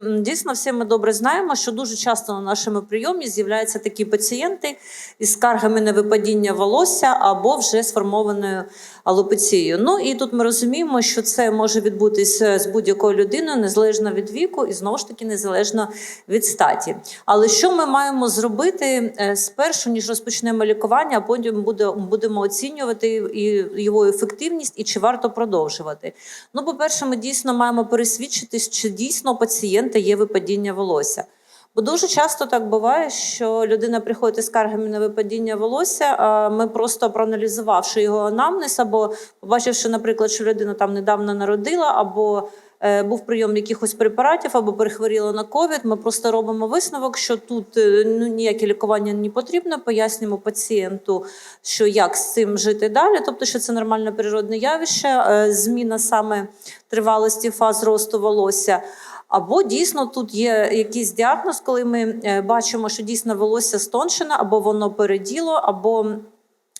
Дійсно, всі ми добре знаємо, що дуже часто на нашому прийомі з'являються такі пацієнти із скаргами на випадіння волосся або вже сформованою алопецією. Ну і тут ми розуміємо, що це може відбутися з будь-якою людиною, незалежно від віку і знову ж таки незалежно від статі. Але що ми маємо зробити е, спершу, ніж розпочнемо лікування, а потім будемо оцінювати його ефективність і чи варто продовжувати. Ну, по-перше, ми дійсно маємо пересвідчитись, чи дійсно у пацієнта є випадіння волосся. Бо дуже часто так буває, що людина приходить із скаргами на випадіння волосся. А ми просто проаналізувавши його анамнез, або побачивши, наприклад, що людина там недавно народила, або е, був прийом якихось препаратів, або перехворіла на ковід. Ми просто робимо висновок, що тут е, ну, ніяке лікування не потрібно. Пояснюємо пацієнту, що як з цим жити далі, тобто, що це нормальне природне явище, е, зміна саме тривалості фаз росту волосся. Або дійсно тут є якийсь діагноз, коли ми е, бачимо, що дійсно волосся стоншене, або воно переділо, або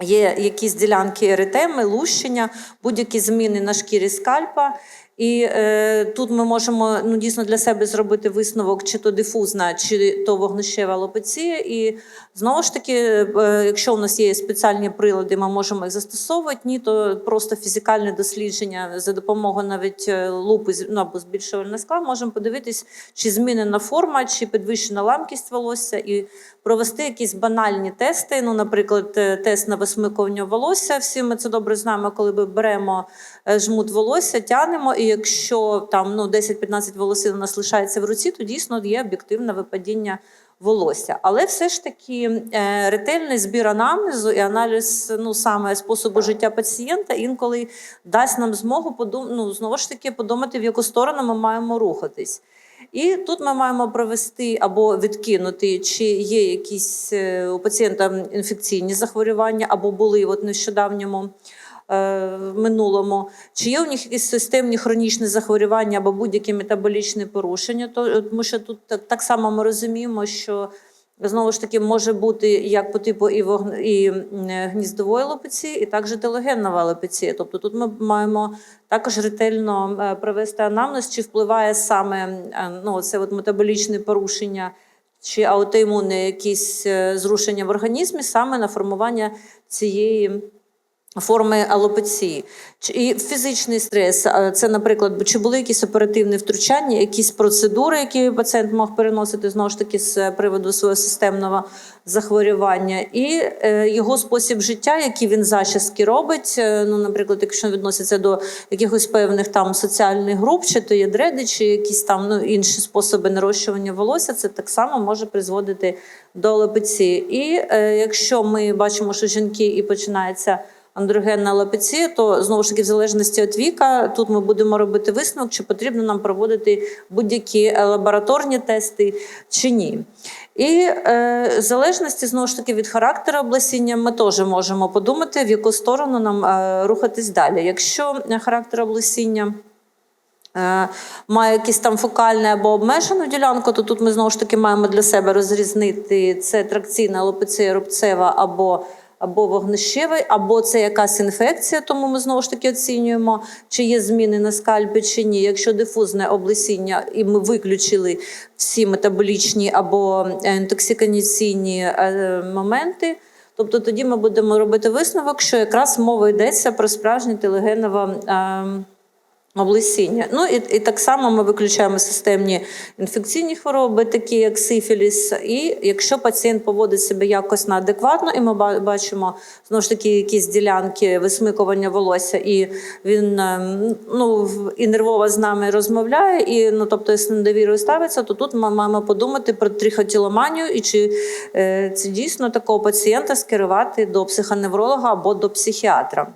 є якісь ділянки еритеми, лущення, будь-які зміни на шкірі скальпа. І е, тут ми можемо ну, дійсно для себе зробити висновок, чи то дифузна, чи то вогнищева алопеція. І знову ж таки, е, якщо у нас є спеціальні прилади, ми можемо їх застосовувати, ні, то просто фізикальне дослідження за допомогою навіть е, лупи ну, або збільшувального скла, можемо подивитись, чи змінена форма, чи підвищена ламкість волосся, і провести якісь банальні тести. Ну, наприклад, е, тест на висмикування волосся. Всі ми це добре знаємо, коли ми беремо е, жмут волосся, тянемо, і якщо там ну, 10-15 волосин у нас лишається в руці, то дійсно є об'єктивне випадіння волосся. Але все ж таки е, ретельний збір анамнезу і аналіз ну, саме способу життя пацієнта інколи дасть нам змогу подум... ну, знову ж таки подумати, в яку сторону ми маємо рухатись. І тут ми маємо провести або відкинути, чи є якісь е, у пацієнта інфекційні захворювання, або були от нещодавньому в минулому, чи є у них якісь системні хронічні захворювання або будь-які метаболічні порушення, тому що тут так, само ми розуміємо, що знову ж таки може бути як по типу і, вогн... і е, гніздової алопеції, і також телегеннова алопеція. Тобто тут ми маємо також ретельно е, провести анамнез, чи впливає саме е, ну, це от метаболічне порушення чи аутоімунне якісь е, зрушення в організмі саме на формування цієї форми алопеції. І фізичний стрес, це, наприклад, чи були якісь оперативні втручання, якісь процедури, які пацієнт мог переносити знову ж таки з приводу свого системного захворювання, і е, його спосіб життя, які він зачіски робить. Е, Ну, наприклад, якщо відноситься до якихось певних там соціальних груп, чи то є дреди, чи якісь там ну, інші способи нарощування волосся, це так само може призводити до алопеції. І е, якщо ми бачимо, що жінки і починається андрогенна алопеція, то знову ж таки, в залежності від віка, тут ми будемо робити висновок, чи потрібно нам проводити будь-які е, лабораторні тести чи ні. І е, в залежності знову ж таки від характеру облесіння, ми теж можемо подумати, в яку сторону нам е, рухатись далі. Якщо характер облесіння е, має якісь там фокальне або обмежену ділянку, то тут ми знову ж таки маємо для себе розрізнити це тракційна алопеція рубцева або або вогнищевий, або це якась інфекція, тому ми знову ж таки оцінюємо, чи є зміни на скальпі, чи ні. Якщо дифузне облесіння, і ми виключили всі метаболічні або інтоксиканіційні е, моменти, тобто тоді ми будемо робити висновок, що якраз мова йдеться про справжнє телегенове е, облесіння. Ну і, і так само ми виключаємо системні інфекційні хвороби, такі як сифіліс. І якщо пацієнт поводить себе якось неадекватно, і ми бачимо знову ж таки якісь ділянки висмикування волосся, і він ем, ну, і нервово з нами розмовляє, і ну тобто з недовірою ставиться, то тут ми маємо подумати про трихотіломанію і чи е, це дійсно такого пацієнта скерувати до психоневролога або до психіатра.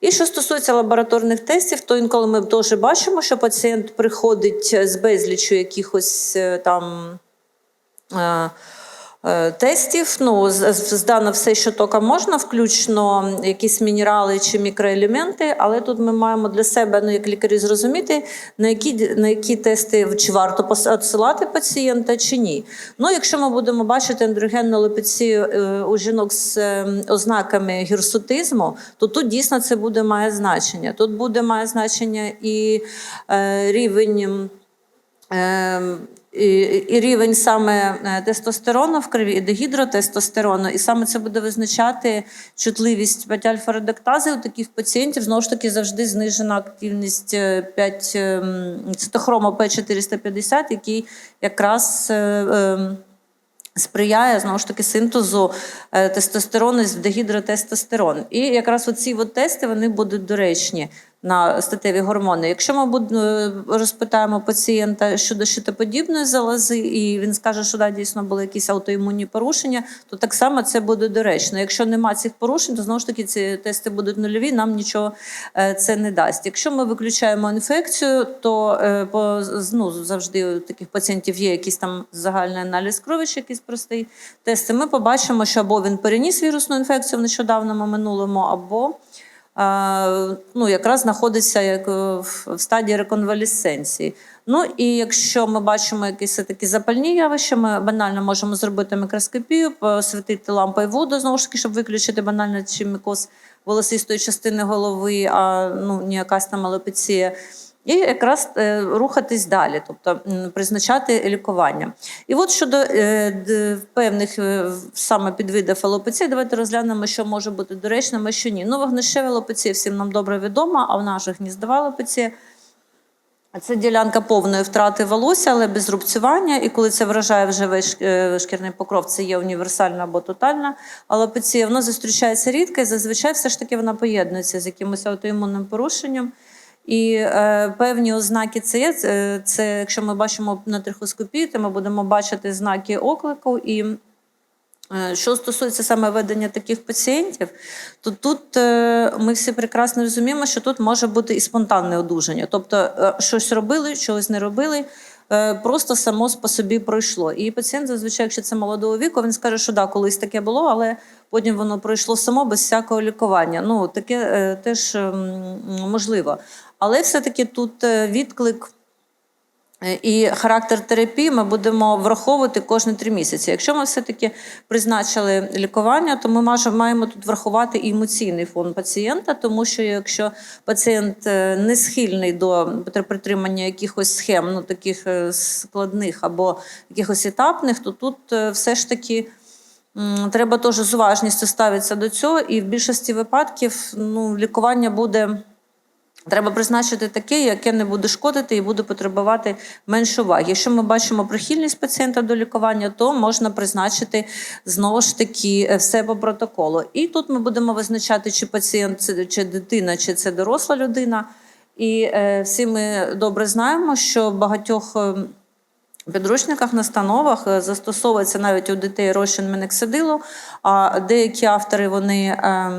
І що стосується лабораторних тестів, то інколи ми теж бачимо, що пацієнт приходить з безлічу якихось е, там. Е, Тестів, ну, здано все, що тільки можна, включно якісь мінерали чи мікроелементи, але тут ми маємо для себе, ну, як лікарі, зрозуміти, на які, на які тести чи варто пос- відсилати пацієнта, чи ні. Ну, якщо ми будемо бачити андрогенну лепецію е, у жінок з е, ознаками гірсутизму, то тут дійсно це буде має значення. Тут буде має значення і е, рівень. І, рівень саме е, тестостерону в крові, і дегідротестостерону, і саме це буде визначати чутливість 5-альфа-редуктази у таких пацієнтів. Знову ж таки, завжди знижена активність 5 цитохрому П450, який якраз е, сприяє знову ж таки синтезу е, тестостерону з дегідротестостерон. І якраз оці от тести вони будуть доречні на статеві гормони. Якщо ми е, розпитаємо пацієнта щодо щитоподібної залози, і він скаже, що да, дійсно були якісь аутоімунні порушення, то так само це буде доречно. Якщо нема цих порушень, то знову ж таки ці тести будуть нульові, нам нічого е, це не дасть. Якщо ми виключаємо інфекцію, то е, ну, завжди у таких пацієнтів є якийсь там загальний аналіз крові, чи якийсь простий тест. Ми побачимо, що або він переніс вірусну інфекцію в нещодавному минулому, або ну, якраз знаходиться як е, в стадії реконвалесценції. Ну і якщо ми бачимо якісь такі запальні явища, ми банально можемо зробити мікроскопію, посвітити лампою воду, знову ж таки, щоб виключити банально чи мікоз волосистої частини голови, а ну, не якась там алопеція. І якраз е, рухатись далі, тобто призначати лікування. І от щодо е, певних е, саме підвидів алопеції, давайте розглянемо, що може бути доречним, а що ні. Ну, вогнищева алопеція всім нам добре відома, а в наших гніздова алопеція – це ділянка повної втрати волосся, але без рубцювання. І коли це вражає вже весь шкірний покров, це є універсальна або тотальна алопеція. Воно зустрічається рідко і зазвичай все ж таки вона поєднується з якимось аутоімунним порушенням. І е, певні ознаки це є. Це, це якщо ми бачимо на трихоскопії, то ми будемо бачити знаки оклику. І е, що стосується саме ведення таких пацієнтів, то тут е, ми всі прекрасно розуміємо, що тут може бути і спонтанне одужання. Тобто е, щось робили, чогось не робили. е, Просто само по собі пройшло. І пацієнт, зазвичай, якщо це молодого віку, він скаже, що да, колись таке було, але потім воно пройшло само без всякого лікування. Ну, таке е, теж м, можливо. Але все-таки тут е, відклик е, і характер терапії ми будемо враховувати кожні три місяці. Якщо ми все-таки призначили лікування, то ми маємо тут врахувати і емоційний фон пацієнта, тому що якщо пацієнт е, не схильний до притримання якихось схем, ну таких складних або якихось етапних, то тут все ж таки. Треба теж з уважністю ставитися до цього, і в більшості випадків ну, лікування буде Треба призначити таке, яке не буде шкодити і буде потребувати менше уваги. Якщо ми бачимо прихильність пацієнта до лікування, то можна призначити знову ж таки е, все по протоколу. І тут ми будемо визначати, чи пацієнт чи дитина, чи це доросла людина. І е, всі ми добре знаємо, що в багатьох. е, підручниках, настановах е, застосовується навіть у дітей розчин менексидилу, а деякі автори вони е,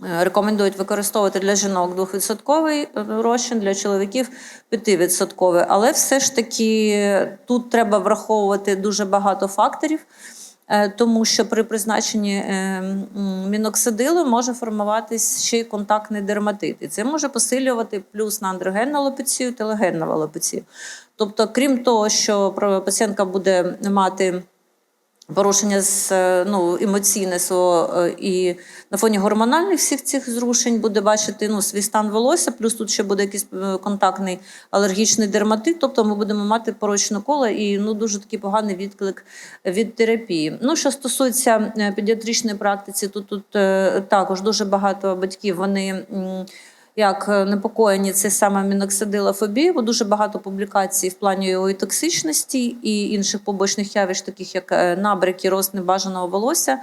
рекомендують використовувати для жінок 2% розчин, для чоловіків 5%. Але все ж таки тут треба враховувати дуже багато факторів. е, Тому що при призначенні е, міноксидилу може формуватись ще й контактний дерматит. І це може посилювати плюс на андрогенну алопецію, телегенну алопецію. Тобто, крім того, що пацієнтка буде мати порушення з е, ну, емоційне свого е, і на фоні гормональних всіх цих зрушень буде бачити ну, свій стан волосся, плюс тут ще буде якийсь е, контактний алергічний дерматит, тобто ми будемо мати порочне коло і ну, дуже такий поганий відклик від терапії. Ну, що стосується педіатричної практиці, то тут також дуже багато батьків вони. Як е, непокоєні це саме міноксидилофобія, бо дуже багато публікацій в плані його і токсичності і інших побочних явищ, таких як набрики, набряки, рост небажаного волосся,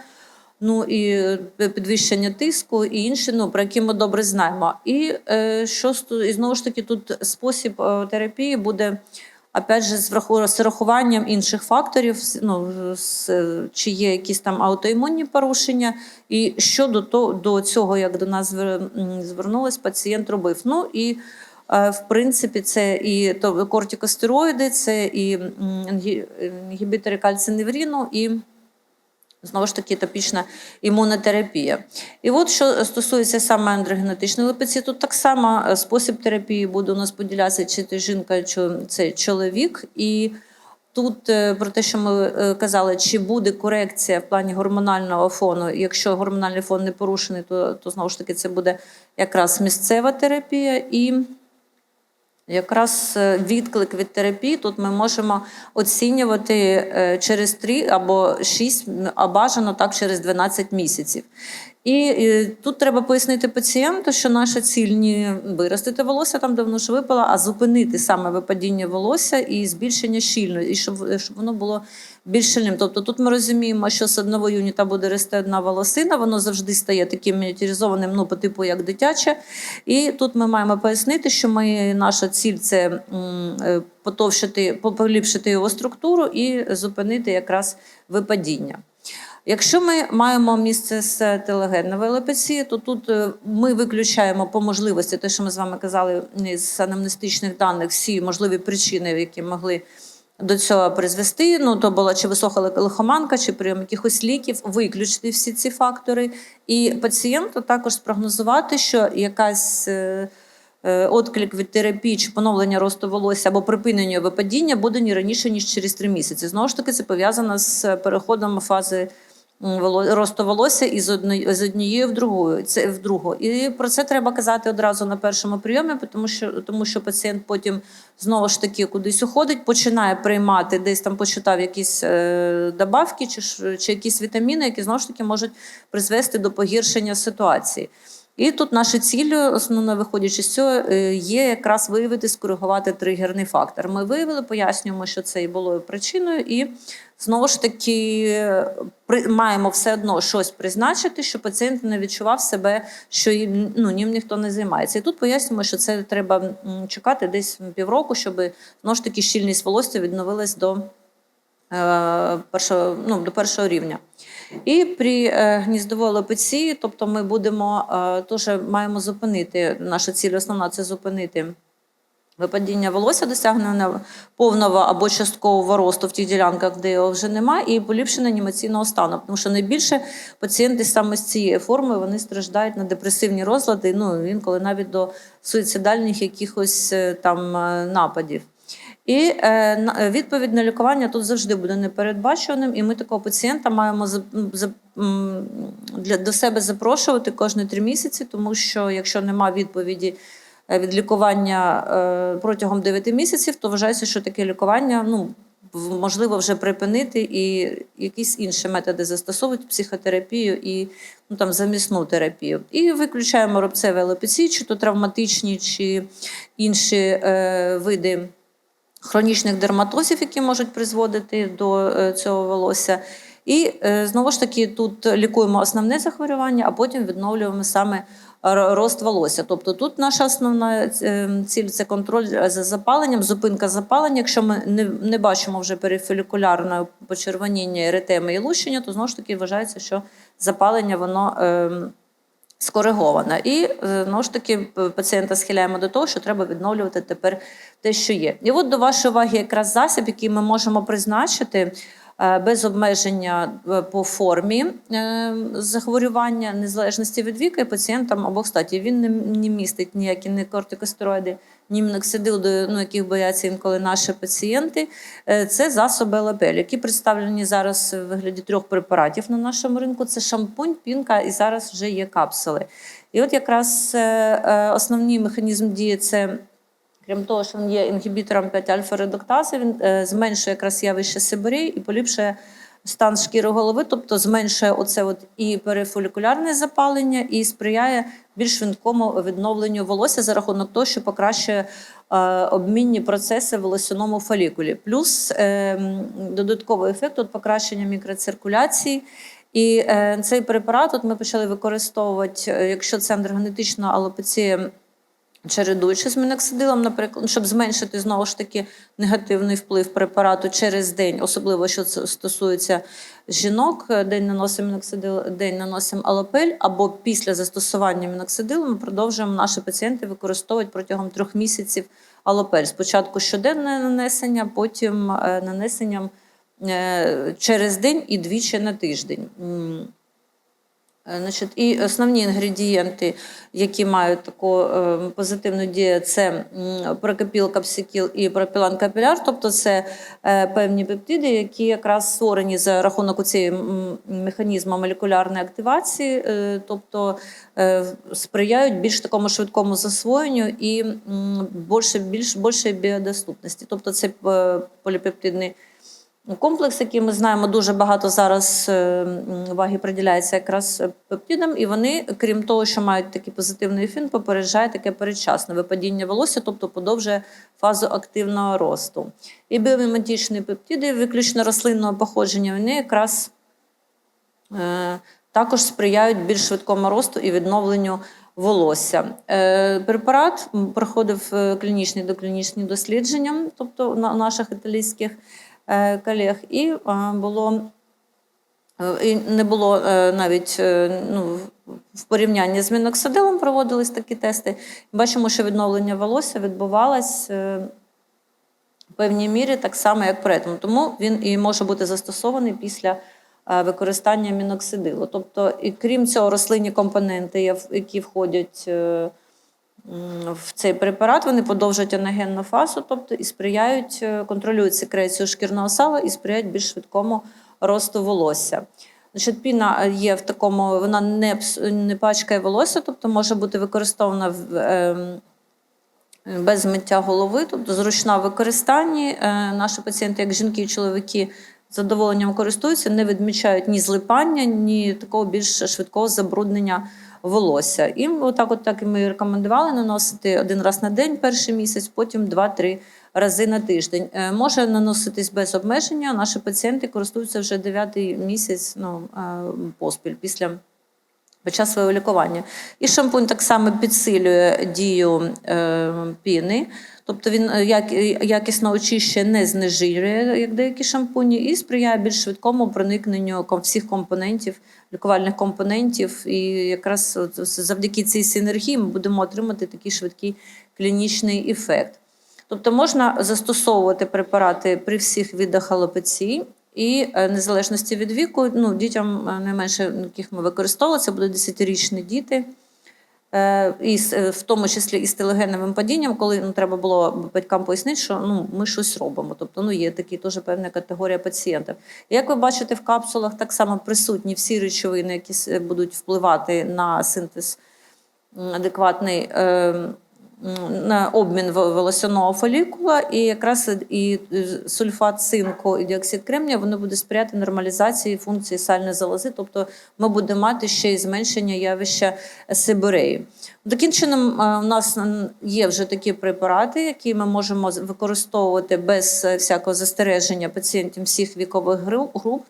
ну і е, підвищення тиску, і інші, ну про які ми добре знаємо. І е, що і знову ж таки тут спосіб е, терапії буде. Опять же, з урахуванням інших факторів, ну, чи є якісь там аутоімунні порушення, і що до, то, до цього, як до нас звернулись, пацієнт робив. Ну і е, в принципі, це і то, кортикостероїди, це і інгібітори кальциневріну, і Знову ж таки, топічна імунотерапія. І от що стосується саме андрогенетичної липеції, тут так само е, спосіб терапії буде у нас поділятися, чи це жінка, чи це чоловік. І тут е, про те, що ми е, казали, чи буде корекція в плані гормонального фону. Якщо гормональний фон не порушений, то, то знову ж таки це буде якраз місцева терапія. І Якраз е, відклик від терапії тут ми можемо оцінювати е, через 3 або 6, а бажано так через 12 місяців. І е, тут треба пояснити пацієнту, що наша ціль не виростити волосся там, де воно ж випало, а зупинити саме випадіння волосся і збільшення щільності, і щоб, щоб воно було більш щільним. Тобто тут ми розуміємо, що з одного юніта буде рости одна волосина, воно завжди стає таким мініатюризованим, ну, по типу як дитяче. І тут ми маємо пояснити, що ми, наша ціль це е, потовщити, поліпшити його структуру і зупинити якраз випадіння. Якщо ми маємо місце з телегенної алопеції, то тут е, ми виключаємо по можливості, те, що ми з вами казали з анамнестичних даних, всі можливі причини, які могли до цього призвести. Ну, то була чи висока лихоманка, чи прийом якихось ліків, виключити всі ці фактори. І пацієнту також спрогнозувати, що якась. е, е, Отклик від терапії чи поновлення росту волосся або припинення випадіння буде не раніше ніж через три місяці. Знову ж таки, це пов'язано з переходом фази росту волосся із одної з однієї в другу. Це в другу. І про це треба казати одразу на першому прийомі, тому що тому що пацієнт потім знову ж таки кудись уходить, починає приймати, десь там почитав якісь е, добавки чи, чи якісь вітаміни, які знову ж таки можуть призвести до погіршення ситуації. І тут наші цілі, основно виходячи з цього, е, є якраз виявити, скоригувати тригерний фактор. Ми виявили, пояснюємо, що це і було причиною, і знову ж таки е, маємо все одно щось призначити, щоб пацієнт не відчував себе, що їм, ну, ним ніхто не займається. І тут пояснюємо, що це треба чекати десь півроку, щоб знову ж таки щільність волосся відновилась до першого, ну, до першого рівня. І при е, гніздовій алопеції, тобто ми будемо е, теж маємо зупинити, наша ціль основна це зупинити випадіння волосся, досягнення повного або часткового росту в тих ділянках, де його вже немає, і поліпшення анімаційного стану. Тому що найбільше пацієнти саме з цієї форми вони страждають на депресивні розлади, ну інколи навіть до суїцидальних якихось е, там е, нападів. І е, е, відповідь на лікування тут завжди буде непередбачуваним, і ми такого пацієнта маємо для, до себе запрошувати кожні три місяці, тому що якщо немає відповіді е, від лікування протягом 9 місяців, то вважається, що таке лікування ну, можливо вже припинити і якісь інші методи застосовують психотерапію і ну, там, замісну терапію. І виключаємо рубцеві алопеції, чи то травматичні, чи інші е, види хронічних дерматозів, які можуть призводити до е, цього волосся. І е, знову ж таки тут лікуємо основне захворювання, а потім відновлюємо саме рост волосся. Тобто тут наша основна е, ціль це контроль за запаленням, зупинка запалення. Якщо ми не, не бачимо вже перифолікулярне почервоніння, еретеми і лущення, то знову ж таки вважається, що запалення воно. ем, скоригована. І е, знову ж таки пацієнта схиляємо до того, що треба відновлювати тепер те, що є. І от до вашої уваги якраз засіб, який ми можемо призначити. е, Без обмеження е, по формі захворювання, незалежності від віку і пацієнтам обох статі. Він не містить ніякі не кортикостероїди, ні міноксидил, до ну, яких бояться інколи наші пацієнти. Е, Це засоби ЛАПЕЛь, які представлені зараз в вигляді трьох препаратів на нашому ринку. Це шампунь, пінка і зараз вже є капсули. І от якраз е, е, основний механізм дії це. Крім того, що він є інгібітором 5-альфа-редуктази, він е, зменшує якраз явище сибирей і поліпшує стан шкіри голови, тобто зменшує оце от і перифолікулярне запалення, і сприяє більш швидкому відновленню волосся за рахунок того, що покращує е, обмінні процеси в волосяному фолікулі. Плюс е, додатковий ефект от покращення мікроциркуляції. І е, цей препарат от ми почали використовувати, якщо це андрогенетична алопеція чередуючи з міноксидилом, наприклад, щоб зменшити знову ж таки негативний вплив препарату через день, особливо що це стосується жінок, е, день наносимо міноксидил, день наносимо алопель, або після застосування міноксидилу ми продовжуємо наші пацієнти використовувати протягом трьох місяців алопель. Спочатку щоденне нанесення, потім е, нанесенням е, через день і двічі на тиждень. Е, Значить, і основні інгредієнти, які мають таку е, позитивну дію, це м, капсикіл і пропілан капіляр, тобто це е, певні пептиди, які якраз створені за рахунок цієї механізму молекулярної активації, тобто сприяють більш такому швидкому засвоєнню і більше, більш, більшої біодоступності. Тобто це поліпептидний комплекс, який ми знаємо, дуже багато зараз е, уваги приділяється якраз пептидам, і вони, крім того, що мають такий позитивний ефект, попереджають таке передчасне випадіння волосся, тобто подовжує фазу активного росту. І біоміметичні пептиди, виключно рослинного походження, вони якраз е, також сприяють більш швидкому росту і відновленню волосся. Е, Препарат проходив е, клінічні доклінічні дослідження, тобто на наших італійських е, колег, і е, було е, і не було е, навіть е, ну, в порівнянні з міноксидилом проводились такі тести. Бачимо, що відновлення волосся відбувалось е, в певній мірі так само, як при тому. Він і може бути застосований після е, використання міноксидилу. Тобто, і крім цього, рослинні компоненти, які входять е, в цей препарат, вони подовжують анагенну фазу, тобто і сприяють, е, контролюють секрецію шкірного сала і сприяють більш швидкому росту волосся. Значить, піна є в такому, вона не, не пачкає волосся, тобто може бути використована в, ем, без миття голови, тобто зручна в використанні. Е, Наші пацієнти, як жінки і чоловіки, з задоволенням користуються, не відмічають ні злипання, ні такого більш швидкого забруднення волосся. І отак, от так і ми рекомендували наносити один раз на день перший місяць, потім два-три рази на тиждень. Е, Може наноситись без обмеження. Наші пацієнти користуються вже дев'ятий місяць ну, е, поспіль після під час свого лікування. І шампунь так само підсилює дію е, піни, тобто він е, як, якісно очищує, не знежирює, як деякі шампуні, і сприяє більш швидкому проникненню всіх компонентів, лікувальних компонентів. І якраз завдяки цій синергії ми будемо отримати такий швидкий клінічний ефект. Тобто можна застосовувати препарати при всіх видах алопеції, і е, незалежності від віку, ну, дітям е, найменше, яких ми використовували, це будуть 10-річні діти, е, і е, в тому числі і з телегенним падінням, коли ну, треба було батькам пояснити, що ну, ми щось робимо. Тобто ну, є такі теж певна категорія пацієнтів. Як ви бачите, в капсулах так само присутні всі речовини, які будуть впливати на синтез адекватний е, м, на обмін волосяного фолікула, і якраз і сульфат цинку і діоксид кремнія вони будуть сприяти нормалізації функції сальної залози, тобто ми будемо мати ще й зменшення явища сибиреї. Таким чином, е, у нас є вже такі препарати, які ми можемо використовувати без всякого застереження пацієнтів всіх вікових груп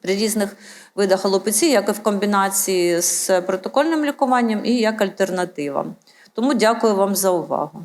при різних видах алопеції, як і в комбінації з протокольним лікуванням і як альтернатива. Тому дякую вам за увагу.